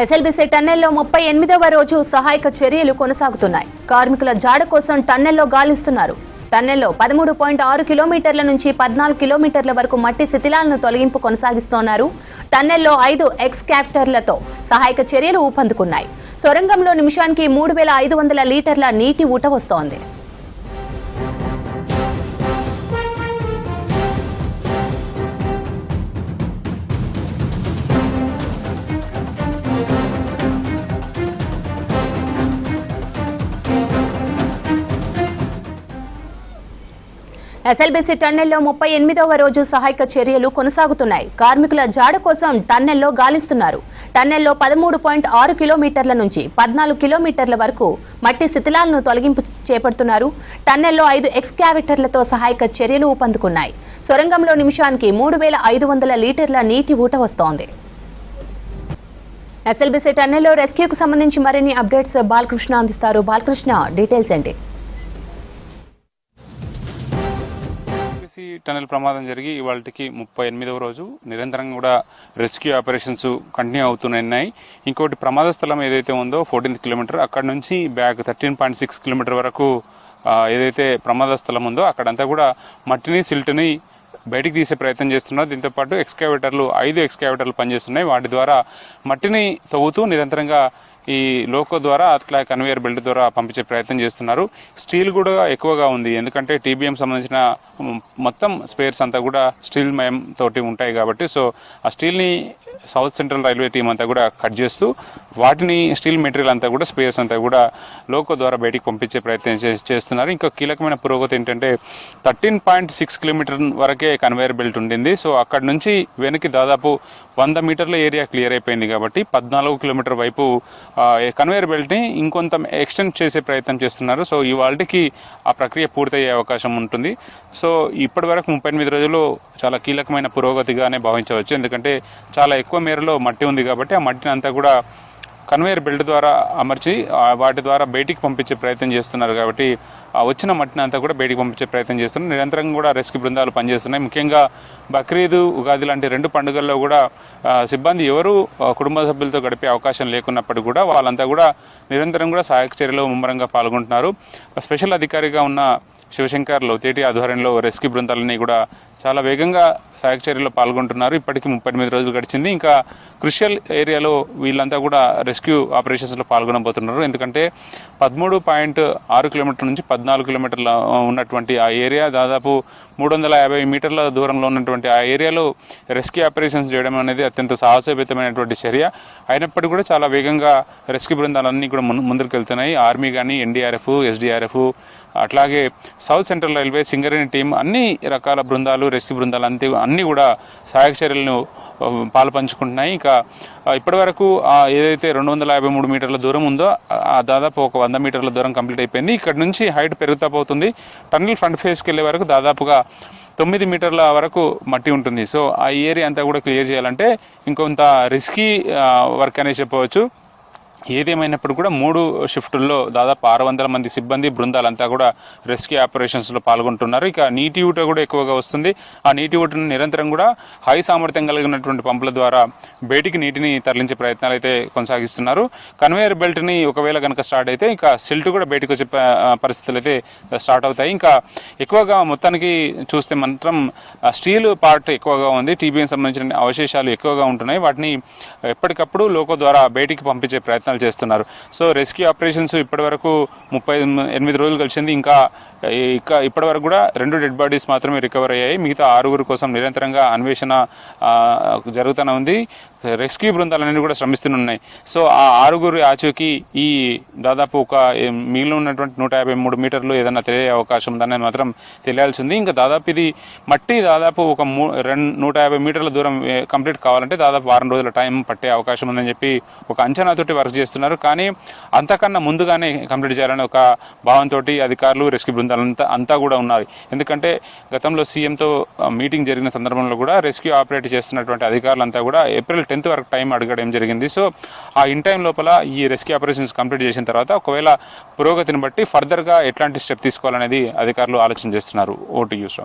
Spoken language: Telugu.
ఎస్ఎల్బీసీ టన్నెల్లో ముప్పై ఎనిమిదవ రోజు సహాయక చర్యలు కొనసాగుతున్నాయి. కార్మికుల జాడ కోసం టన్నెల్లో గాలిస్తున్నారు. టన్నెల్లో పదమూడు పాయింట్ ఆరు కిలోమీటర్ల నుంచి పద్నాలుగు కిలోమీటర్ల వరకు మట్టి శిథిలాలను తొలగింపు కొనసాగిస్తున్నారు. టన్నెల్లో ఐదు ఎక్స్కాప్టర్లతో సహాయక చర్యలు ఊపందుకున్నాయి. సొరంగంలో నిమిషానికి మూడు వేల ఐదు వందల లీటర్ల నీటి ఊట వస్తోంది. ఎస్ఎల్బీసీ టన్నెల్లో ముప్పై ఎనిమిదవ రోజు సహాయక చర్యలు కొనసాగుతున్నాయి. కార్మికుల జాడ కోసం టన్నెల్లో గాలిస్తున్నారు. టన్నెల్లో పదమూడు పాయింట్ ఆరు కిలోమీటర్ల నుంచి పద్నాలుగు కిలోమీటర్ల వరకు మట్టి శిథిలాలను తొలగింపు చేపడుతున్నారు. టన్నెల్లో ఐదు ఎక్స్కావేటర్లతో సహాయక చర్యలు ఊపందుకున్నాయి. సొరంగంలో నిమిషానికి మూడు వేల ఐదు వందల లీటర్ల నీటి ఊట వస్తోంది. ఎస్ఎల్బీసీ టన్నెల్లో రెస్క్యూకు సంబంధించి మరిన్ని అప్డేట్స్ బాలకృష్ణ అందిస్తారు. బాలకృష్ణ డీటెయిల్స్ ఏంటి? ఎస్పీసీ టనల్ ప్రమాదం జరిగి ఇవాళకి ముప్పై ఎనిమిదవ రోజు నిరంతరంగా కూడా రెస్క్యూ ఆపరేషన్స్ కంటిన్యూ అవుతున్నాయి ఇంకోటి ప్రమాద స్థలం ఏదైతే ఉందో ఫోర్టీన్త్ కిలోమీటర్ అక్కడ నుంచి back thirteen point six kilometre వరకు ఏదైతే ప్రమాద స్థలం ఉందో అక్కడంతా కూడా మట్టిని సిల్ట్ని బయటికి తీసే ప్రయత్నం చేస్తున్నారు. దీంతోపాటు ఎక్స్కావేటర్లు ఐదు ఎక్స్కావేటర్లు పనిచేస్తున్నాయి. వాటి ద్వారా మట్టిని తవ్వుతూ నిరంతరంగా ఈ లోకో ద్వారా అట్లా కన్వేయర్ బెల్ట్ ద్వారా పంపించే ప్రయత్నం చేస్తున్నారు. స్టీల్ కూడా ఎక్కువగా ఉంది. ఎందుకంటే టీబీఎం సంబంధించిన మొత్తం స్పేర్స్ అంతా కూడా స్టీల్ మయం తోటి ఉంటాయి కాబట్టి సో ఆ స్టీల్ని సౌత్ సెంట్రల్ రైల్వే టీం అంతా కూడా కట్ చేస్తూ వాటిని స్టీల్ మెటీరియల్ అంతా కూడా స్పేర్స్ అంతా కూడా లోకో ద్వారా బయటికి పంపించే ప్రయత్నం చే- చేస్తున్నారు. ఇంకా కీలకమైన పురోగతి ఏంటంటే థర్టీన్ పాయింట్ సిక్స్ కిలోమీటర్ వరకే కన్వేయర్ బెల్ట్ ఉండింది. సో అక్కడ నుంచి వెనక్కి దాదాపు వంద మీటర్ల ఏరియా క్లియర్ అయిపోయింది కాబట్టి పద్నాలుగు కిలోమీటర్ వైపు కన్వేయర్ బెల్ట్ని ఇంకొంత ఎక్స్టెండ్ చేసే ప్రయత్నం చేస్తున్నారు. సో ఇవాళకి ఆ ప్రక్రియ పూర్తయ్యే అవకాశం ఉంటుంది. సో ఇప్పటి వరకు ముప్పై ఎనిమిది రోజులు చాలా కీలకమైన పురోగతిగానే భావించవచ్చు. ఎందుకంటే చాలా ఎక్కువ మేరలో మట్టి ఉంది కాబట్టి ఆ మట్టిని అంతా కూడా కన్వేయర్ బెల్ట్ ద్వారా అమర్చి వాటి ద్వారా బయటికి పంపించే ప్రయత్నం చేస్తున్నారు కాబట్టి వచ్చిన మట్టిని అంతా కూడా బయటికి పంపించే ప్రయత్నం చేస్తున్నాం నిరంతరం కూడా రెస్క్యూ బృందాలు పనిచేస్తున్నాయి. ముఖ్యంగా బక్రీద్ ఉగాది లాంటి రెండు పండుగల్లో కూడా సిబ్బంది ఎవరు కుటుంబ సభ్యులతో గడిపే అవకాశం లేకున్నప్పటికీ కూడా వాళ్ళంతా కూడా నిరంతరం కూడా సహాయక చర్యలో ముమ్మరంగా పాల్గొంటున్నారు. స్పెషల్ అధికారిగా ఉన్న శివశంకర్ లోతేటి ఆధ్వర్యంలో రెస్క్యూ బృందాలని కూడా చాలా వేగంగా సహాయక చర్యలో పాల్గొంటున్నారు. ఇప్పటికీ ముప్పై ఎనిమిది రోజులు గడిచింది. ఇంకా క్రిషియల్ ఏరియాలో వీళ్ళంతా కూడా రెస్క్యూ ఆపరేషన్స్లో పాల్గొనబోతున్నారు. ఎందుకంటే పదమూడు పాయింట్ ఆరు కిలోమీటర్ల నుంచి పద్నాలుగు కిలోమీటర్ల ఉన్నటువంటి ఆ ఏరియా దాదాపు మూడు వందల యాభై మీటర్ల దూరంలో ఉన్నటువంటి ఆ ఏరియాలో రెస్క్యూ ఆపరేషన్స్ చేయడం అనేది అత్యంత సాహసోపేతమైనటువంటి చర్య. అయినప్పటికీ కూడా చాలా వేగంగా రెస్క్యూ బృందాలన్నీ కూడా ముందు ముందుకు వెళ్తున్నాయి ఆర్మీ కానీ ఎన్డీఆర్ఎఫ్ ఎస్డీఆర్ఎఫ్ అట్లాగే South Central Railway Singareni team అన్ని రకాల బృందాలు రెస్క్యూ బృందాలు అంతే అన్నీ కూడా సహాయక చర్యలను పాలు పంచుకుంటున్నాయి ఇంకా ఇప్పటి ఇప్పటివరకు ఏదైతే రెండు వందల యాభై మూడు మీటర్ల దూరం ఉందో ఆ దాదాపు ఒక వంద మీటర్ల దూరం కంప్లీట్ అయిపోయింది. ఇక్కడ నుంచి హైట్ పెరుగుతా పోతుంది. టన్నెల్ ఫ్రంట్ ఫేస్కి వెళ్ళే వరకు దాదాపుగా తొమ్మిది మీటర్ల వరకు మట్టి ఉంటుంది. సో ఆ ఏరియా అంతా కూడా క్లియర్ చేయాలంటే ఇంకొంత రిస్కీ వర్క్ అనే చెప్పవచ్చు. ఏదేమైనప్పుడు కూడా మూడు షిఫ్టుల్లో దాదాపు ఆరు వందల మంది సిబ్బంది బృందాలంతా కూడా రెస్క్యూ ఆపరేషన్స్లో పాల్గొంటున్నారు. ఇక నీటి ఊట కూడా ఎక్కువగా వస్తుంది. ఆ నీటి ఊటను నిరంతరం కూడా హై సామర్థ్యం కలిగినటువంటి పంపుల ద్వారా బయటికి నీటిని తరలించే ప్రయత్నాలు అయితే కొనసాగిస్తున్నారు. కన్వేయర్ బెల్ట్ని ఒకవేళ కనుక స్టార్ట్ అయితే ఇంకా సిల్ట్ కూడా బయటకు వచ్చే పరిస్థితులు అయితే స్టార్ట్ అవుతాయి. ఇంకా ఎక్కువగా మొత్తానికి చూస్తే మాత్రం స్టీల్ పార్ట్ ఎక్కువగా ఉంది. టీబీఎం సంబంధించిన అవశేషాలు ఎక్కువగా ఉంటున్నాయి. వాటిని ఎప్పటికప్పుడు లోకో ద్వారా బయటికి పంపించే ప్రయత్నాలు చేస్తున్నారు. సో రెస్క్యూ ఆపరేషన్స్ ఇప్పటివరకు ముప్పై ఎనిమిది రోజులు కలిసింది. ఇంకా ఇక ఇప్పటి వరకు కూడా రెండు డెడ్ బాడీస్ మాత్రమే రికవర్ అయ్యాయి. మిగతా ఆరుగురు కోసం నిరంతరంగా అన్వేషణ జరుగుతూనే ఉంది. రెస్క్యూ బృందాలన్నీ కూడా శ్రమిస్తున్నాయి సో ఆ ఆరుగురు ఆచూకీ ఈ దాదాపు ఒక మిగిలిన ఉన్నటువంటి నూట యాభై మూడు మీటర్లు ఏదైనా తెలియ అవకాశం ఉందని మాత్రం తెలియాల్సి ఉంది. ఇంకా దాదాపు ఇది మట్టి దాదాపు ఒక మూ రెండు నూట యాభై మీటర్ల దూరం కంప్లీట్ కావాలంటే దాదాపు వారం రోజుల టైం పట్టే అవకాశం ఉందని చెప్పి ఒక అంచనాతోటి వర్క్ చేస్తున్నారు. కానీ అంతకన్నా ముందుగానే కంప్లీట్ చేయాలని ఒక భావంతో అధికారులు రెస్క్యూ బృందాలంతా అంతా కూడా ఉన్నారు ఎందుకంటే గతంలో సీఎంతో మీటింగ్ జరిగిన సందర్భంలో కూడా రెస్క్యూ ఆపరేట్ చేస్తున్నటువంటి అధికారులంతా కూడా ఏప్రిల్ టెన్త్ వరకు టైం అడగడం జరిగింది. సో ఆ ఇన్ టైం లోపల ఈ రెస్క్యూ ఆపరేషన్స్ కంప్లీట్ చేసిన తర్వాత ఒకవేళ పురోగతిని బట్టి ఫర్దర్గా ఎట్లాంటి స్టెప్ తీసుకోవాలనేది అధికారులు ఆలోచన చేస్తున్నారు. Vote use